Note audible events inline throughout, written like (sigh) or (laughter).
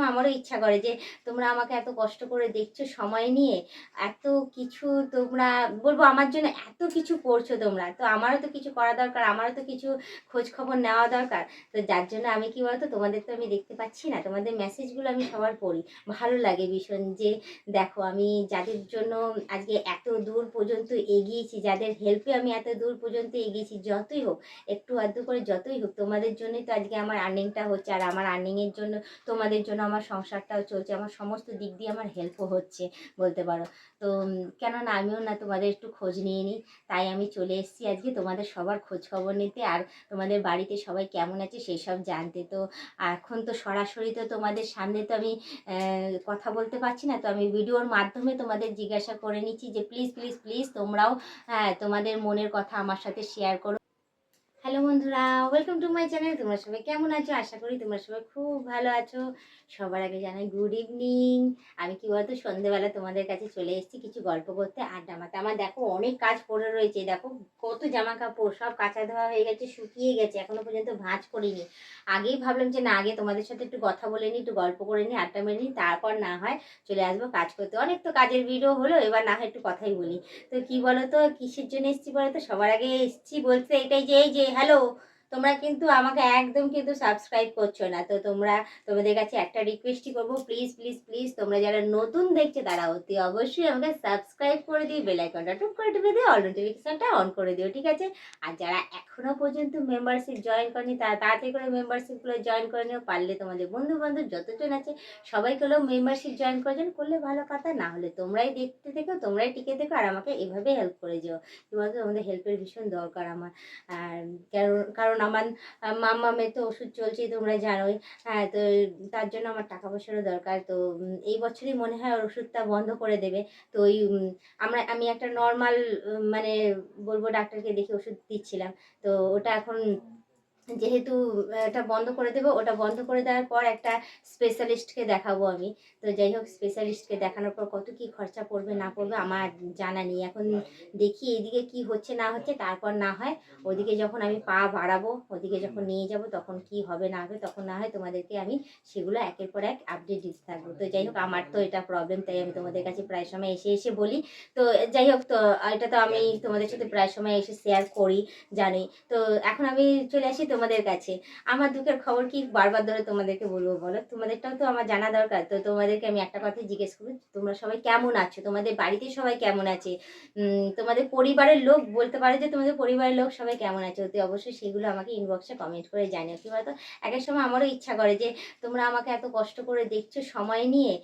সময় আমারও ইচ্ছা করে যে তোমরা আমাকে এত কষ্ট করে দেখছ সময় নিয়ে, এত কিছু তোমরা বলব আমার জন্য এত কিছু করছ তোমরা। তো আমারও তো কিছু করা দরকার, আমারও তো কিছু খোঁজ খবর নেওয়া দরকার। তো যার জন্য আমি কি বলতো, তোমাদের তো আমি দেখতে পাচ্ছি না, তোমাদের মেসেজগুলো আমি সবার পড়ি। ভালো লাগে ভীষণ যে দেখো আমি যাদের জন্য আজকে এত দূর পর্যন্ত এগিয়েছি, যাদের হেল্পে আমি এত দূর পর্যন্ত এগিয়েছি, যতই হোক, একটু আধটু করে যতই হোক, তোমাদের জন্যই তো আজকে আমার আর্নিংটা হচ্ছে, আর আমার আর্নিংয়ের জন্য তোমাদের জন্য আমার সংসারটাও চলছে, আমার সমস্ত দিক দিয়ে আমার হেল্পও হচ্ছে বলতে পারো। তো কেননা আমিও না তোমাদের একটু খোঁজ নিয়ে নিই, তাই আমি চলে এসেছি আজকে তোমাদের সবার খোঁজ খবর নিতে আর তোমাদের বাড়িতে সবাই কেমন আছে সেই সব জানতে। তো এখন তো সরাসরি তো তোমাদের সামনে তো আমি কথা বলতে পারছি না, তো আমি ভিডিওর মাধ্যমে তোমাদের জিজ্ঞাসা করে নিচ্ছি যে, প্লিজ প্লিজ প্লিজ তোমরাও হ্যাঁ তোমাদের মনের কথা আমার সাথে শেয়ার করো। হ্যালো বন্ধুরা ওয়েলকাম টু মাই চ্যানেল তোমরা সবাই কেমন আছো? আশা করি তোমরা সবাই খুব ভালো আছো। সবার আগে জানাই গুড ইভিনিং আমি কি বলতো, সন্ধেবেলা তোমাদের কাছে চলে এসেছি কিছু গল্প করতে, আড্ডা মারতে। আমার দেখো অনেক কাজ পড়ে রয়েছে দেখো কত জামা কাপড় সব কাঁচা ধোয়া হয়ে গেছে, শুকিয়ে গেছে, এখনও পর্যন্ত ভাঁজ করিনি। আগেই ভাবলাম যে না, আগে তোমাদের সাথে একটু কথা বলে নিই, একটু গল্প করে নিই, আড্ডা মেরে নিই, তারপর না হয় চলে আসব কাজ করতে। অনেক তো কাজের ভিডিও হলো, এবার না হয় একটু কথাই বলি। তো কি বলো তো কিসের জন্য এসেছি বলো তো সবার আগে এসেছি বলতে এটাই যে, এই যে হ্যালো তোমরা কিন্তু আমাকে একদম কিন্তু সাবস্ক্রাইব করছ না। তো তোমরা, তোমাদের কাছে একটা রিকোয়েস্টই করব। প্লিজ প্লিজ প্লিজ তোমরা যারা নতুন দেখছ তারা অতি অবশ্যই আমাকে সাবস্ক্রাইব করে দিও বেল আইকনটা টুক করে টিপে দিও অল নোটিফিকেশনটা অন করে দিও, ঠিক আছে? আর যারা এখনও পর্যন্ত মেম্বারশিপ জয়েন করেনি তারা তাড়াতাড়ি করে মেম্বারশিপগুলো জয়েন করে নিও। পারলে তোমাদের বন্ধু বান্ধব যতজন আছে সবাইগুলো মেম্বারশিপ জয়েন করেছেন করলে ভালো কথা, না হলে তোমরাই দেখতে থেকো, তোমরাই টিকে থেকো, আর আমাকে এভাবে হেল্প করে যেও। বলতো তোমাদের হেল্পের ভীষণ দরকার আমার। আর কারণ আমার মাম্মা মেয়ে তো ওষুধ চলছে, তোমরা জানোই। হ্যাঁ তো তার জন্য আমার টাকা পয়সারও দরকার। তো এই বছরই মনে হয় ওর ওষুধটা বন্ধ করে দেবে। তো ওই আমরা, আমি একটা নর্মাল মানে বলব ডাক্তারকে দেখে ওষুধ দিচ্ছিলাম। তো ওটা এখন যেহেতু এটা বন্ধ করে দেবো, ওটা বন্ধ করে দেওয়ার পর একটা স্পেশালিস্টকে দেখাবো আমি। তো যাই হোক স্পেশালিস্টকে দেখানোর পর কত কি খরচা পড়বে, না পড়বে, আমার জানা নেই। এখন দেখি এইদিকে কি হচ্ছে, না হচ্ছে, তারপর না হয় ওদিকে যখন আমি পা বাড়াবো, ওদিকে যখন নিয়ে যাব, তখন কি হবে, না হবে, তখন না হয় তোমাদেরকে আমি সেগুলো একের পর এক আপডেট দিতে থাকব। তো যাই হোক, আমার তো এটা প্রবলেম তাই আমি তোমাদের কাছে প্রায় সময় এসে এসে বলি। তো যাই হোক, তো এটা তো আমি তোমাদের সাথে প্রায় সময় এসে শেয়ার করি, জানি। তো এখন আমি চলে আসি তোমাদের কাছে। আমার দুঃখের খবর কি বারবার ধরে তোমাদেরকে বলব বলো? তোমাদেরটাও তো আমার জানা দরকার। তো তোমাদেরকে আমি একটা কথাই জিজ্ঞেস করব, তোমরা সবাই কেমন আছো? তোমাদের বাড়িতে সবাই কেমন আছে? তোমাদের পরিবারের লোক বলতে পারে যে তোমাদের পরিবারের লোক সবাই কেমন আছে? অতি অবশ্যই সেগুলো আমাকে ইনবক্সে কমেন্ট করে জানিও। কি বলতো? এক এক সময় আমারও ইচ্ছা করে যে তোমরা আমাকে এত কষ্ট করে দেখছ সময় নিয়ে,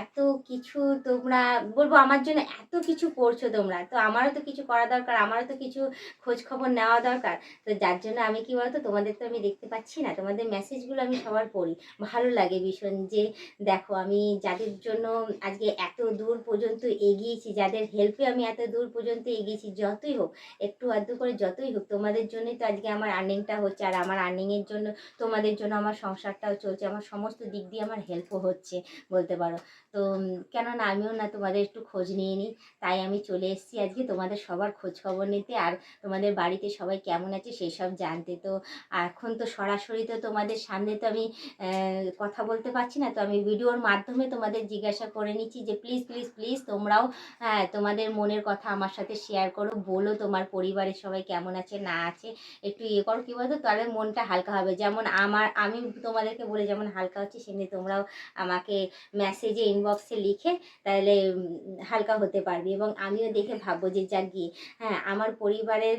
এত কিছু তোমরা বলব আমার জন্য এত কিছু করছ তোমরা। তো আমারও তো কিছু করা দরকার, আমারও তো কিছু খোঁজ খবর নেওয়া দরকার। তো যার জন্য আমি কি বলতো তোমাদের তো আমি দেখতে পাচ্ছি না, তোমাদের মেসেজগুলো আমি সবার পড়ি। ভালো লাগে ভীষণ যে দেখো আমি যাদের জন্য আজকে এত দূর পর্যন্ত এগিয়েছি, যাদের হেল্পে আমি এত দূর পর্যন্ত এগিয়েছি, যতই হোক, একটু আধটু করে যতই হোক, তোমাদের জন্যই তো আজকে আমার আর্নিংটা হচ্ছে, আর আমার আর্নিংয়ের জন্য, তোমাদের জন্য আমার সংসারটাও চলছে, আমার সমস্ত দিক দিয়ে আমার হেল্পও হচ্ছে বলতে পারো। তো কেননা আমিও না তোমাদের একটু খোঁজ নিয়ে নিই, তাই আমি চলে এসেছি আজকে তোমাদের সবার খোঁজ খবর নিতে, আর তোমাদের বাড়িতে সবাই কেমন আছে সেই সব জানতে। তো এখন তো সরাসরি তো তোমাদের সামনে তো আমি কথা বলতে পারছি না। তো আমি ভিডিওর মাধ্যমে তোমাদের জিজ্ঞাসা করে নিচ্ছি যে প্লিজ প্লিজ প্লিজ তোমরাও হ্যাঁ তোমাদের মনের কথা আমার সাথে শেয়ার করো। বলো তোমার পরিবারের সবাই কেমন আছে, না আছে। একটু ইয়ে করো, কী বলতো? তাহলে মনটা হালকা হবে। যেমন আমার, আমি তোমাদেরকে বলে যেমন হালকা হচ্ছে, সেমনি তোমরাও আমাকে মেসেজে ইনবক্সে লিখে তাহলে হালকা হতে পারবে। এবং আমিও দেখে ভাববো যে, যাক গিয়ে হ্যাঁ আমার পরিবারের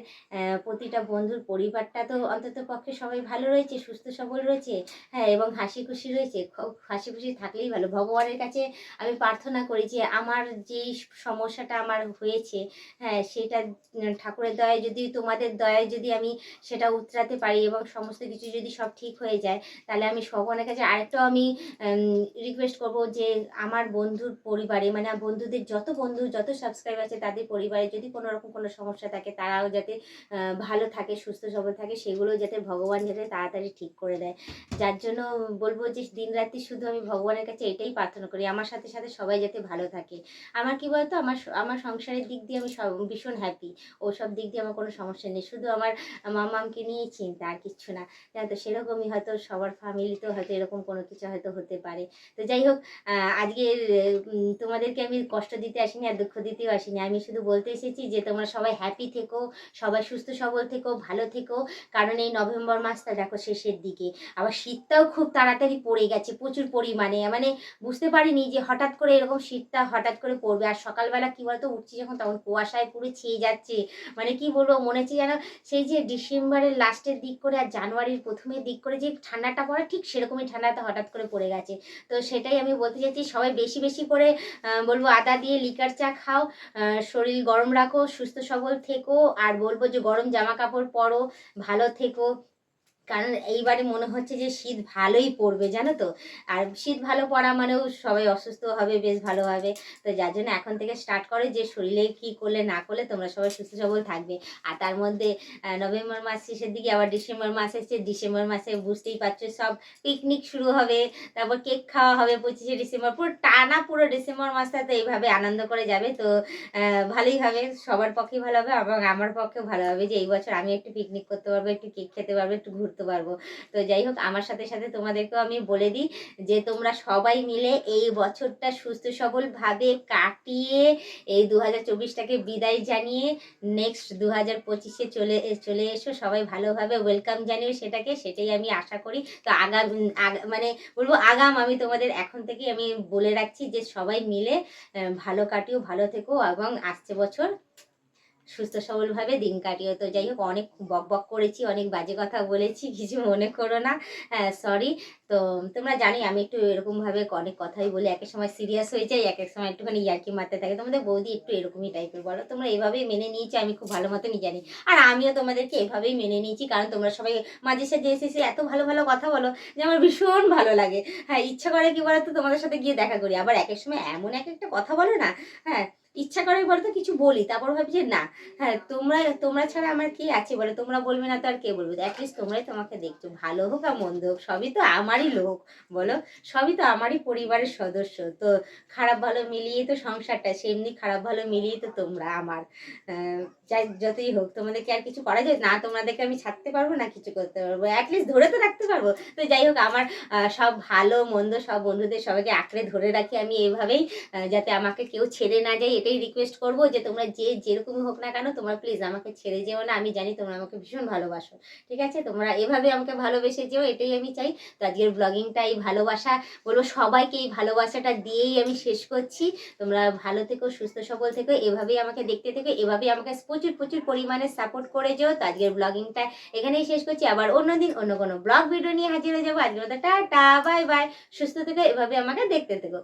প্রতিটা বন্ধুর পরিবারটা তো অন্তত পক্ষে সবাই ভালো রয়েছে, সুস্থ সবল রয়েছে হ্যাঁ এবং হাসি খুশি রয়েছে হাসি খুশি থাকলেই ভালো। ভগবানের কাছে আমি প্রার্থনা করি যে আমার যেই সমস্যাটা আমার হয়েছে হ্যাঁ সেটা ঠাকুরের দয়ায় যদি, তোমাদের দয়ায় যদি আমি সেটা উতরাতে পারি এবং সমস্ত কিছু যদি সব ঠিক হয়ে যায়, তাহলে আমি ভগবানের কাছে আরেকটাও আমি রিকোয়েস্ট করব যে আমার বন্ধুর পরিবারে মানে বন্ধুদের যত বন্ধু, যত সাবস্ক্রাইব আছে তাদের পরিবারে যদি কোনো রকম কোনো সমস্যা থাকে, তারাও যাতে ভালো থাকে, সুস্থ সবল থাকে, সেগুলো যাতে ভগবান যাতে তাড়াতাড়ি ঠিক করে দেয়। যার জন্য বলব যে দিন রাত্রি শুধু আমি ভগবানের কাছে এটাই প্রার্থনা করি আমার সাথে সাথে সবাই যাতে ভালো থাকে। আমার কি বলতো? আমার আমার সংসারের দিক দিয়ে আমি সব ভীষণ হ্যাপি ওসব দিক দিয়ে আমার কোনো সমস্যা নেই। শুধু আমার মামামকে নিয়েই চিন্তা আর কিচ্ছু না। তো সেরকমই হয়তো সবার ফ্যামিলিতেও হয়তো এরকম কোনো কিছু হয়তো হতে পারে। তো যাই হোক আহ, আজকের তোমাদেরকে আমি কষ্ট দিতে আসিনি আর দুঃখ দিতেও আসিনি। আমি শুধু বলতে এসেছি যে তোমরা সবাই হ্যাপি থেকো সবাই সুস্থ সবল থেকো ভালো থেকো। কারণ এই নভেম্বর মাসটা দেখো শেষের দিকে। আবার শীতটাও খুব তাড়াতাড়ি পড়ে গেছে, প্রচুর পরিমাণে। মানে বুঝতে পারিনি যে হঠাৎ করে এরকম শীতটা হঠাৎ করে পড়বে। আর সকালবেলা কি বলতো, উঠছি যখন তখন কুয়াশায় পুরো ছেয়ে যাচ্ছে। মানে কি বলব, মনে হচ্ছে যেন সেই যে ডিসেম্বরের লাস্টের দিক করে আর জানুয়ারির প্রথমের দিক করে যে ঠান্ডাটা পড়ে, ঠিক সেরকমই ঠান্ডাটা হঠাৎ করে পড়ে গেছে। তো সেটাই আমি বলতে চাইছি, সবাই বেশি বেশি করে বলব আদা দিয়ে লিকার চা খাও শরীর গরম রাখো, সুস্থ সবল থেকো, আর বলব যে গরম জামা কাপড় পরো, ভালো থেকো। কারণ এইবারে মনে হচ্ছে যে শীত ভালোই পড়বে, জানো তো? আর শীত ভালো পড়া মানেও সবাই অসুস্থ হবে, বেশ ভালো হবে। তো যার জন্য এখন থেকে স্টার্ট করে যে শরীরে কি করলে না করলে তোমরা সবাই সুস্থ সবল থাকবে। আর তার মধ্যে নভেম্বর মাস শেষের দিকে আবার ডিসেম্বর মাস এসছে। ডিসেম্বর মাসে বুঝতেই পারছ সব পিকনিক শুরু হবে, তারপর কেক খাওয়া হবে পঁচিশে ডিসেম্বর। পুরো টানা পুরো ডিসেম্বর মাসটা তো এইভাবে আনন্দ করে যাবে। তো ভালোই হবে, সবার পক্ষেই ভালো হবে এবং আমার পক্ষেও ভালো হবে যে এই বছর আমি একটু পিকনিক করতে পারব, একটু কেক খেতে পারব, একটু ঘুরতে পারব। তো যাই হোক, আমার সাথে সাথে তোমাদেরকেও আমি বলে দিই যে, তোমরা সবাই মিলে এই বছরটা সুস্থ সবলভাবে কাটিয়ে এই দু হাজার চব্বিশটাকে বিদায় জানিয়ে নেক্সট দু হাজার পঁচিশে চলে চলে এসো। সবাই ভালোভাবে ওয়েলকাম জানিয়ে সেটাকে, সেটাই আমি আশা করি। তো আগাম মানে বলব আগাম আমি তোমাদের এখন থেকে আমি বলে রাখছি যে, সবাই মিলে ভালো কাটিও, ভালো থেকো এবং আসছে বছর সুস্থ সবলভাবে দিন কাটিও তো যাই হোক, অনেক বক বক করেছি, অনেক বাজে কথা বলেছি, (laughs) কিছু মনে করো না। হ্যাঁ সরি তো তোমরা জানি আমি একটু এরকমভাবে অনেক কথাই বলি, এক সময় সিরিয়াস হয়ে যাই, এক এক সময় একটুখানি ইয়ার্কি মারতে থাকে। তোমাদের বৌদি একটু এরকমই টাইপের বলো? তোমরা এভাবেই মেনে নিয়েছি, আমি খুব ভালো মতনই জানি। আর আমিও তোমাদেরকে এভাবেই মেনে নিয়েছি, কারণ তোমরা সবাই মাঝে সাঝে এসে এসে এত ভালো ভালো কথা বলো যে আমার ভীষণ ভালো লাগে। হ্যাঁ ইচ্ছা করে কি বলো তো, তোমাদের সাথে গিয়ে দেখা করি। আবার এক এক সময় এমন এক একটা কথা বলো না হ্যাঁ ইচ্ছা করে বলতো কিছু বলি, তারপর ভাবি যে না। হ্যাঁ তোমরা তোমরা ছাড়া আমার কে আছে বলো? তোমরা বলবে না তো আর কে বলবে? অ্যাটলিস্ট তোমরাই তোমাকে দেখছ। ভালো হোক আর মন্দ হোক, সবই তো আমারই লোক, বলো? সবই তো আমারই পরিবারের সদস্য। তো খারাপ ভালো মিলিয়ে তো সংসারটা, সেমনি খারাপ ভালো মিলিয়ে তো তোমরা আমার। যাই, যতই হোক, তোমাদেরকে আর কিছু করা যায়? না, তোমাদেরকে আমি ছাড়তে পারব না কিছু করতে পারব? অ্যাটলিস্ট ধরে তো রাখতে পারব। তো যাই হোক, আমার সব ভালো, মন্দ সব বন্ধুদের সবাইকে আঁকড়ে ধরে রাখি আমি এভাবেই যাতে আমাকে কেউ ছেড়ে না যায়। এটাই রিকোয়েস্ট করব যে তোমরা যে যেরকম হোক না কেন তোমরা প্লিজ আমাকে ছেড়ে যেও না। আমি জানি তোমরা আমাকে ভীষণ ভালোবাসো। ঠিক আছে? তোমরা এভাবে আমাকে ভালোবেসে যেও, এটাই আমি চাই। তো আজকের ব্লগিংটা এই ভালোবাসা, বলব সবাইকে এই ভালোবাসাটা দিয়েই আমি শেষ করছি। তোমরা ভালো থেকো, সুস্থ সবল থেকো, এভাবেই আমাকে দেখতে থেকো, এভাবেই আমাকে প্রচুর প্রচুর পরিমাণে সাপোর্ট করে যেও। তো আজকের ব্লগিংটা এখানেই শেষ করছি। আবার অন্যদিন অন্য কোনো ব্লগ ভিডিও নিয়ে হাজির হয়ে যাব। আজকের মতো টাটা বাই বাই সুস্থ থেকো এভাবে আমাকে দেখতে থেকো।